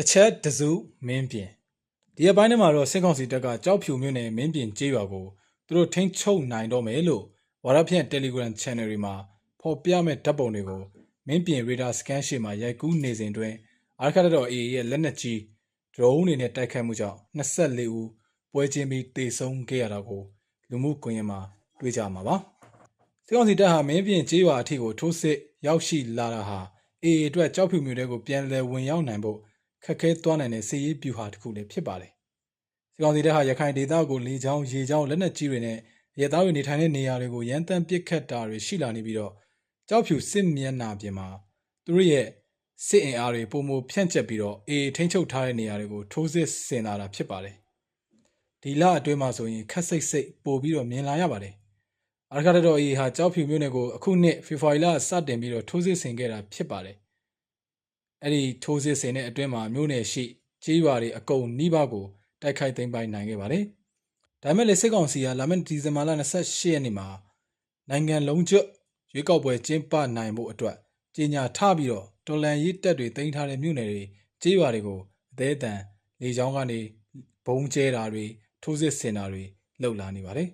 တစ်ချက်တစုမင်းပြင်ဒီအပိုင်းထဲမှာတော့စစ်ကောင်စီတပ်ကကြောက်ဖြူမြို့နယ်မင်းပြင်ကျေးရွာကိုသူတို့ထိန်းချုပ်နိုင်တော့မယ်လို့ဝါရဖြန့် Telegram Channel တွေမှာဖော်ပြမဲ့ဓာတ်ပုံတွေကိုမင်းပြင် Radar Scan ရှေ့မှာရိုက်ကူးနေစဉ်တွင်အာရခတ်တော် AA ရဲ့လက်နက်ကြီး drone တွေနဲ့တိုက်ခတ်မှုကြောင့်24ဦးပွဲချင်းပြီးတေဆုံးခဲ့ရတာကိုလူမှုကွန်ရက်မှာတွေ့ကြမှာပါစစ်ကောင်စီတပ်ဟာမင်းပြင်ကျေးရွာအထိကိုထိုးစစ်ရောက်ရှိလာတာဟာ AA အတွက်ကြောက်ဖြူမြို့တဲကိုပြန်လည်ဝင်ရောက်နိုင်ဖို့ ခက်ခဲသွားနိုင်တဲ့စီးရေးဗျူဟာတစ်ခုလည်းဖြစ်ပါတယ်။စစ်ကောင်စီတပ်ဟာရခိုင်ဒေသကိုလေကြောင်းရေကြောင်းလက်နက်ကြီးတွေနဲ့ရဲသားတွေနေထိုင်တဲ့နေရာတွေကိုရန်တမ်းပစ်ခတ်တာတွေရှိလာနေပြီးတော့ကြောက်ဖြူစစ်မျက်နှာပြင်မှာသူတို့ရဲ့စစ်အင်အားတွေပုံမဖြန့်ကျက်ပြီးတော့အေးထိန်းချုပ်ထားတဲ့နေရာတွေကိုထိုးစစ်ဆင်လာတာဖြစ်ပါတယ်။ဒီလအတွင်းမှာဆိုရင်ခက်စိတ်စိတ်ပို့ပြီးတော့မြင်လာရပါတယ်။အာရခတ်တော်အေးဟာကြောက်ဖြူမြို့နယ်ကိုအခုနှစ်ဖေဖော်ဝါရီလစတင်ပြီးတော့ထိုးစစ်ဆင်ခဲ့တာဖြစ်ပါတယ်။ အဲ့ဒီထိုးစစ်ဆင်တဲ့အတွင်းမှာမြို့နယ်ရှိကြေးရွာတွေအကုန်နှိပါကိုတိုက်ခိုက်သိမ်းပိုက်နိုင်ခဲ့ပါတယ်။ဒါပေမဲ့လည်းစစ်ကောင်စီကလာမယ့်ဒီဇင်ဘာလ28ရက်နေ့မှာနိုင်ငံလုံးကျွတ်ရွေးကောက်ပွဲကျင်းပနိုင်ဖို့အတွက်ကြေညာထပြီးတော့တော်လန်ရေးတက်တွေတင်ထားတဲ့မြို့နယ်တွေကြေးရွာတွေကိုအသေးအတန်လေကြောင်းကနေဘုံကျဲတာတွေထိုးစစ်ဆင်တာတွေလှုပ်လာနေပါတယ်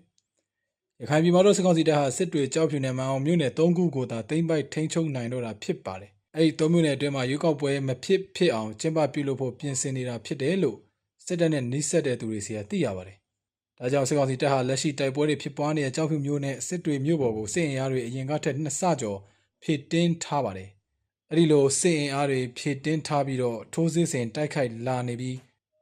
။ရခိုင်ပြည်မှာတော့စစ်ကောင်စီတပ်ဟာစစ်တွေကြောက်ဖြူနယ်မှာအောင်မြို့နယ်၃ခုကိုသာသိမ်းပိုက်ထိန်းချုပ်နိုင်တော့တာဖြစ်ပါတယ် အဲ့ဒီသုံးမျိုးနယ်အတွင်းမှာရွေးကောက်ပွဲမဖြစ်ဖြစ်အောင်ကျင်းပပြုလုပ်ဖို့ပြင်ဆင်နေတာဖြစ်တယ်လို့စစ်တပ်နဲ့နှိစက်တဲ့သူတွေစီကသိရပါတယ်။ဒါကြောင့်စစ်ကောင်စီတပ်ဟာလက်ရှိတိုက်ပွဲတွေဖြစ်ပွားနေတဲ့ကြောက်ဖြူမျိုးနဲ့စစ်တွေမျိုးပေါ်ကိုစစ်အင်အားတွေအရင်ကထက်နှစ်ဆကျော်ဖြည့်တင်းထားပါတယ်။အဲ့ဒီလိုစစ်အင်အားတွေဖြည့်တင်းထားပြီးတော့ထိုးစစ်ဆင်တိုက်ခိုက်လာနေပြီး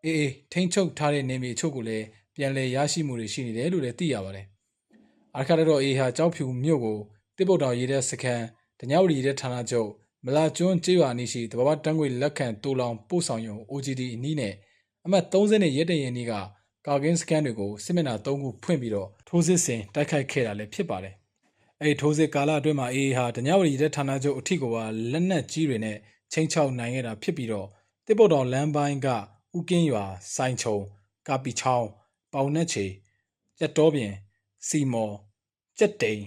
အေးအေးထိန်းချုပ်ထားတဲ့နေမြေချို့ကိုလည်းပြန်လည်ရရှိမှုတွေရှိနေတယ်လို့လည်းသိရပါတယ်။အခါတော့အေးဟာကြောက်ဖြူမျိုးကိုတစ်ပုတ်တော်ရေးတဲ့စကန်တညဝရီတဲ့ဌာနချုပ် မလာကျွန်းကျေးရွာနီးရှိတဘာဝတန်းငွေလက်ခံတူလောင်ပို့ဆောင်ရုံ OGD အနီးနဲ့အမှတ်30နဲ့ရဲတရင်နီးကကာကင်းစကန်တွေကိုစစ်မျက်နှာ3ခုဖွင့်ပြီးတော့ထိုးစစ်ဆင်တိုက်ခိုက်ခဲ့တာလည်းဖြစ်ပါတယ်။အဲဒီထိုးစစ်ကာလအတွင်းမှာအေးဟာတညဝရီတဲ့ဌာနချုပ်အထိကိုပါလက်နက်ကြီးတွေနဲ့ချင်းချောက်နိုင်ခဲ့တာဖြစ်ပြီးတော့တစ်ပုတ်တော်လမ်းပိုင်းကဥကင်းရွာစိုင်းချုံကာပီချောင်းပေါင်နှက်ချေကြက်တော်ပြင်စီမော်ကြက်တိန်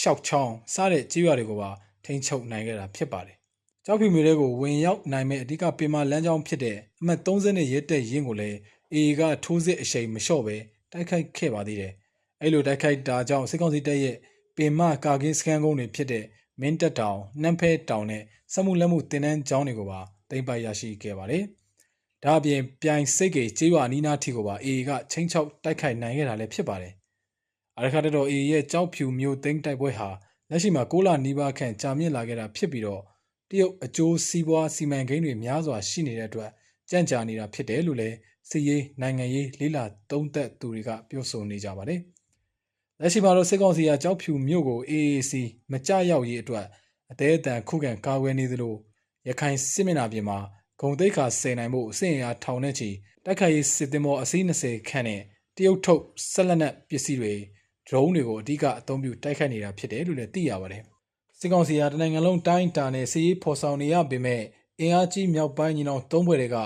ရှောက်ချောင်းစတဲ့ကြေးရွာတွေကိုပါ ထိန်းချုပ်နိုင်ခဲ့တာဖြစ်ပါတယ်။ကြောက်ဖြူမျိုးတွေကိုဝင်ရောက်နိုင်မဲ့အဓိကပင်မလမ်းကြောင်းဖြစ်တဲ့အမှတ်30နဲ့ရဲတက်ရင်ကိုလည်းအေကထိုးစစ်အရှိန်မလျှော့ပဲတိုက်ခိုက်ခဲ့ပါသေးတယ်။အဲ့လိုတိုက်ခိုက်တာကြောင့်စစ်ကောင်စီတပ်ရဲ့ပင်မကာကင်းစကန်ကုန်းတွေဖြစ်တဲ့မင်းတက်တောင်နှမ်းဖဲတောင်နဲ့စက်မှုလက်မှုတင်နန်းကျောင်းတွေကိုပါသိမ်းပိုက်ရရှိခဲ့ပါတယ်။ဒါအပြင်ပြိုင်စိတ်ကေကျေးရွာနီးနားထီကိုပါအေကချင်းချောက်တိုက်ခိုက်နိုင်ခဲ့တာလည်းဖြစ်ပါတယ်။အရခတ်တော်အေရဲ့ကြောက်ဖြူမျိုးသိမ်းတိုက်ပွဲဟာ လက်ရှိမှာ6လနီးပါးခန့်ကြာမြင့်လာခဲ့တာဖြစ်ပြီးတော့တရုတ်အကျိုးစီးပွားစီမံကိန်းတွေများစွာရှိနေတဲ့အတွက်ကြံ့ကြာနေတာဖြစ်တယ်လို့လည်းစီရေးနိုင်ငံရေးလေးလာသုံးသက်သူတွေကပြောဆိုနေကြပါတယ်။လက်ရှိမှာတော့စစ်ကောင်စီကကြောက်ဖြူမြို့ကို AAC မကြရောက်ရေးအတွက်အသေးအတန်ခုခံကာကွယ်နေသလိုရခိုင်စစ်မျက်နှာပြင်မှာဂုံတိတ်ခါဆယ်နိုင်မှုအဆင့်အရာထောင်နဲ့ချီတိုက်ခိုက်ရေးစစ်သည်မောအစီး20ခန့်နဲ့တရုတ်ထုတ်ဆက်လက်နက်ပစ္စည်းတွေ drone တွေကိုအဓိကအသုံးပြုတိုက်ခိုက်နေတာဖြစ်တယ်လို့လည်းသိရပါတယ်။စစ်ကောင်စီကတနိုင်ငံလုံးတိုင်းတာနဲ့စီးရေးဖော်ဆောင်နေရပေမဲ့အင်အားကြီးမြောက်ပိုင်းညီနောင်သုံးဘွယ်တွေက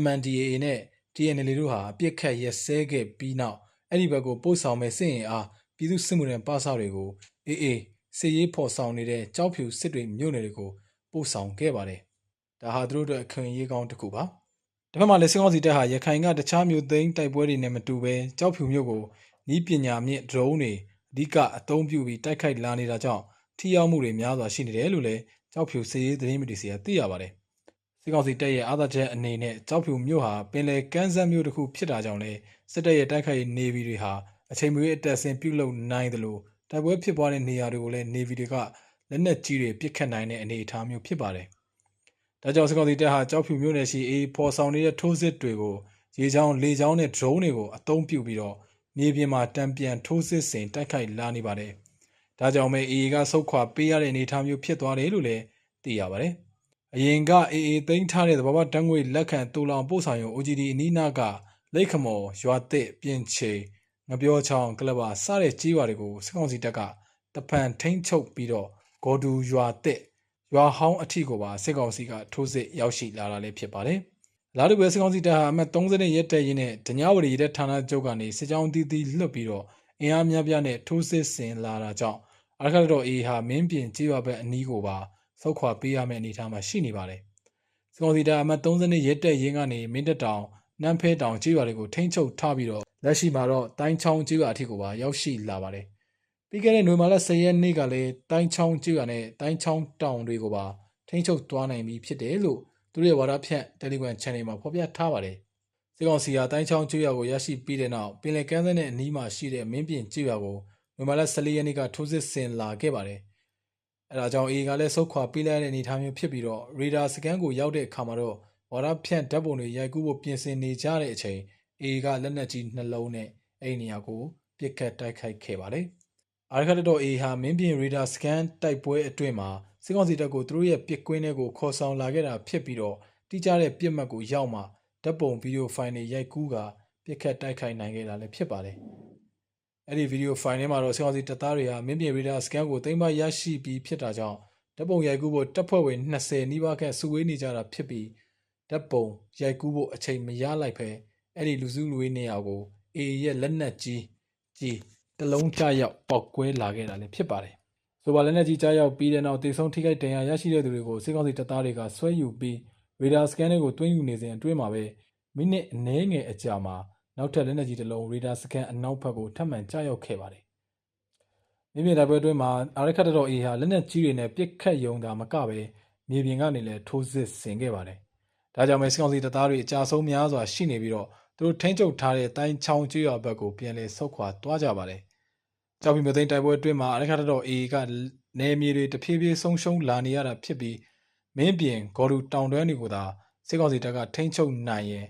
MNDAA နဲ့ TNL တို့ဟာအပြစ်ခတ်ရက်စဲခဲ့ပြီးနောက်အဲ့ဒီဘက်ကိုပို့ဆောင်မဲ့စစ်ရင်အားပြည်သူစစ်မှုထမ်းပါစာတွေကိုအေးအေးစီးရေးဖော်ဆောင်နေတဲ့ကြောက်ဖြူစစ်တွေမြို့နယ်တွေကိုပို့ဆောင်ခဲ့ပါတယ်။ဒါဟာသူတို့အတွက်အခွင့်အရေးကောင်းတစ်ခုပါ။ဒါမှမဟုတ်လေစစ်ကောင်စီတပ်ဟာရခိုင်ကတခြားမြို့သိမ်းတိုက်ပွဲတွေနဲ့မတူဘဲကြောက်ဖြူမြို့ကို ဤပညာမြင့် drone တွေအဓိကအသုံးပြုပြီးတိုက်ခိုက်လာနေတာကြောင့်ထိရောက်မှုတွေများစွာရှိနေတယ်လို့လည်းကြောက်ဖြူစည်ရေးသတင်းမီဒီယာသိရပါတယ်။စစ်ကောင်စီတပ်ရဲ့အာသာချက်အနေနဲ့ကြောက်ဖြူမြို့ဟာပင်လယ်ကမ်းစပ်မြို့တစ်ခုဖြစ်တာကြောင့်လည်းစစ်တပ်ရဲ့တိုက်ခိုက်နေဗီတွေဟာအချိန်မရွေးအတက်ဆင်းပြုလုပ်နိုင်တယ်လို့တိုက်ပွဲဖြစ်ပွားတဲ့နေရာတွေကိုလည်းနေဗီတွေကလက်နက်ကြီးတွေပစ်ခတ်နိုင်တဲ့အနေအထားမျိုးဖြစ်ပါတယ်။ဒါကြောင့်စစ်ကောင်စီတပ်ဟာကြောက်ဖြူမြို့နယ်ရှိအေးဖော်ဆောင်နေတဲ့ထိုးစစ်တွေကိုရေချောင်းလေချောင်းနဲ့ drone တွေကိုအသုံးပြုပြီးတော့ မြေပြင်မှာတံပြန်ထိုးစစ်ဆင်တိုက်ခိုက်လာနေပါတယ်။ဒါကြောင့်ပဲ AA ကဆုတ်ခွာပေးရတဲ့အနေအထားမျိုးဖြစ်သွားတယ်လို့လည်းသိရပါတယ်။အရင်က AA သိမ်းထားတဲ့သဘာဝတန်းငွေလက်ခံတူလောင်ပို့ဆောင်ရုံ OGD အနီးနားကလိတ်ခမော်ရွာတစ်ပြင်ချေငပြောချောင်းကလဘာစတဲ့ကြီးရွာတွေကိုစစ်ကောင်စီတပ်ကတဖန်ထိမ့်ချုပ်ပြီးတော့ဂေါ်ဒူရွာတစ်ရွာဟောင်းအထီကိုပါစစ်ကောင်စီကထိုးစစ်ရောက်ရှိလာတာလည်းဖြစ်ပါတယ်။ လာတူပဲစကောင်းစီတပ်ဟာအမှတ်30ရက်တက်ရင်းနဲ့ဒညဝရီတဲ့ဌာနချုပ်ကနေစစ်ကြောင်းတီးတီးလွတ်ပြီးတော့အင်အားများပြားနဲ့ထိုးစစ်ဆင်လာတာကြောင့်အရခတ်တော်အေဟာမင်းပြင်ကြေးရွာဘက်အနီးကိုပါဆုတ်ခွာပေးရမယ့်အနေအထားမှာရှိနေပါတယ်။စကောင်စီတပ်အမှတ်32ရဲတက်ရင်းကနေမင်းတပ်တောင်နန်းဖဲတောင်ကြေးရွာတွေကိုထိန်းချုပ်ထားပြီးတော့လက်ရှိမှာတော့တိုင်းချောင်းကြေးရွာအထိကိုပါရောက်ရှိလာပါတယ်။ပြီးခဲ့တဲ့နိုဝင်ဘာလ10ရက်နေ့ကလည်းတိုင်းချောင်းကြေးရွာနဲ့တိုင်းချောင်းတောင်တွေကိုပါထိန်းချုပ်သွားနိုင်ပြီဖြစ်တယ်လို့ သူတို့ရဲ့ဝါဒဖြန့် Telegram Channel မှာဖော်ပြထားပါတယ်။စစ်ကောင်စီကတိုင်းချောင်းကြေးရွာကိုရရှိပြီးတဲ့နောက်ပင်လယ်ကမ်းစပ်နဲ့အနီးမှာရှိတဲ့မင်းပြင်ကြေးရွာကိုနိုဝင်ဘာလ14ရက်နေ့ကထိုးစစ်ဆင်လာခဲ့ပါတယ်။အဲဒါကြောင့် AA ကလည်းစုတ်ခွာပေးလိုက်တဲ့အနေအထားမျိုးဖြစ်ပြီးတော့ Radar စကန်ကိုရောက်တဲ့အခါမှာတော့ဝါဒဖြန့်ဓာတ်ပုံတွေရိုက်ကူးဖို့ပြင်ဆင်နေကြတဲ့အချိန် AA ကလက်နက်ကြီးနှလုံးနဲ့အဲ့ဒီနေရာကိုပစ်ခတ်တိုက်ခိုက်ခဲ့ပါတယ်။အာရခတ်တော် AA ဟာမင်းပြင် Radar စကန်တိုက်ပွဲအတွင်းမှာ စစ်ကောင်စီတပ်ကိုသူတို့ရဲ့ပစ်ကွင်းတွေကိုခေါ်ဆောင်လာခဲ့တာဖြစ်ပြီးတော့တိကျတဲ့ပြစ်မှတ်ကိုရောက်မှဓာတ်ပုံဗီဒီယိုဖိုင်တွေရိုက်ကူးကပစ်ခတ်တိုက်ခိုက်နိုင်ခဲ့တာလည်းဖြစ်ပါတယ်။အဲ့ဒီဗီဒီယိုဖိုင်ထဲမှာတော့စစ်ကောင်စီတပ်သားတွေဟာမင်းပြင် Radar စကန်ကိုသိမ်းမရရှိပြီးဖြစ်တာကြောင့်ဓာတ်ပုံရိုက်ကူးဖို့တပ်ဖွဲ့ဝင်20နီးပါးခန့်စုဝေးနေကြတာဖြစ်ပြီးဓာတ်ပုံရိုက်ကူးဖို့အချိန်မရလိုက်ပဲအဲ့ဒီလူစုလူဝေးနေရာကို AA ရဲ့လက်နက်ကြီးကြီးတလုံးချရောက်ပောက်ကွဲလာခဲ့တာလည်းဖြစ်ပါတယ်။ ဆိုပါလက်နက်ကြီးကြားရောက်ပြီးတဲ့နောက်တေဆုံးထိခိုက်ဒဏ်ရာရရှိတဲ့သူတွေကိုစစ်ကောင်စီတပ်သားတွေကဆွဲယူပြီးရေဒါစကန်တွေကိုတွင်းယူနေစဉ်အတွင်းမှာပဲမိနစ်အနည်းငယ်အကြာမှာနောက်ထပ်လက်နက်ကြီးတစ်လုံးရေဒါစကန်အနောက်ဘက်ကိုထပ်မံကြားရောက်ခဲ့ပါတယ်။မြေပြင်တပ်ပွဲအတွင်းမှာအာရခတ်တော်အေဟာလက်နက်ကြီးတွေနဲ့ပစ်ခတ်ယုံတာမကပဲမြေပြင်ကနေလည်းထိုးစစ်ဆင်ခဲ့ပါတယ်။ဒါကြောင့်မဲစကောင်စီတပ်သားတွေအကြဆုံးများစွာရှိနေပြီးတော့သူတို့ထိန်းချုပ်ထားတဲ့တိုင်းချောင်းကျွော်ဘက်ကိုပြန်လည်ဆုတ်ခွာသွားကြပါတယ်။ ကြောက်ပြီးမသိမ်းတိုက်ပွဲအတွင်းမှာအရခတ်တော်အေကနေမြေတွေတဖြည်းဖြည်းဆုံးရှုံးလာနေရတာဖြစ်ပြီးမင်းပြင်ဂေါ်ဒူတောင်တွဲတွေကိုသာစစ်ကောင်စီတပ်ကထိန်းချုပ်နိုင်ရင်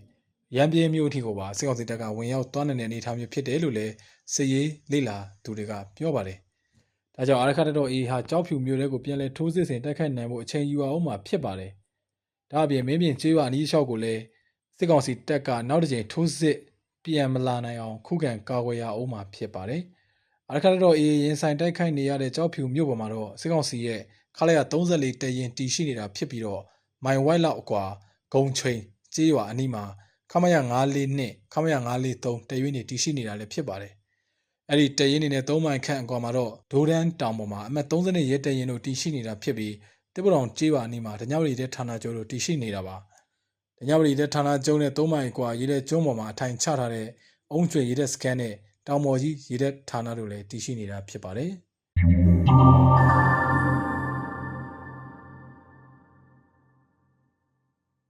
ရန်ပြေမျိုးအထိကိုပါစစ်ကောင်စီတပ်ကဝင်ရောက်သွားနေတဲ့အနေအထားမျိုးဖြစ်တယ်လို့လည်းစစ်ရေးလေ့လာသူတွေကပြောပါတယ်။ဒါကြောင့်အာရခတ်တော်အေဟာကြောက်ဖြူမျိုးတွေကိုပြန်လည်ထိုးစစ်ဆင်တိုက်ခိုက်နိုင်ဖို့အချိန်ယူအောင်မှာဖြစ်ပါတယ်။ဒါအပြင်မင်းပြင်ကျွေးဝအနီးလျှောက်ကိုလည်းစစ်ကောင်စီတပ်ကနောက်တစ်ကြိမ်ထိုးစစ်ပြန်မလာနိုင်အောင်ခုခံကာကွယ်ရအောင်မှာဖြစ်ပါတယ်။ အာရခတ်တော်အေရင်ဆိုင်တိုက်ခိုက်နေရတဲ့ကြောက်ဖြူမျိုးပေါ်မှာတော့စစ်ကောင်စီရဲ့ခလာရ34တရင်တီရှိနေတာဖြစ်ပြီးတော့မိုင်ဝိုက်လောက်အကွာဂုံချိန်ကြေးရွာအနီးမှာခမရ94နဲ့ခမရ943တရွေးနေတီရှိနေတာလည်းဖြစ်ပါတယ်။အဲ့ဒီတရင်နေနဲ့3မိုင်ခန့်အကွာမှာတော့ဒိုဒန်တောင်ပေါ်မှာအမှတ်30ရဲတရင်တို့တီရှိနေတာဖြစ်ပြီးတစ်ပတောင်ကြေးရွာအနီးမှာတညဝရီတဲ့ဌာနကျော်တို့တီရှိနေတာပါ။တညဝရီတဲ့ဌာနကျော်နဲ့3မိုင်ကွာရေးတဲ့ကျွန်းပေါ်မှာအထိုင်ချထားတဲ့အုံးကျွေရေးတဲ့စကန်နဲ့ တောင်ပေါ်ကြီးရေးတဲ့ဌာနတို့လည်းတီရှိနေတာဖြစ်ပါတယ်။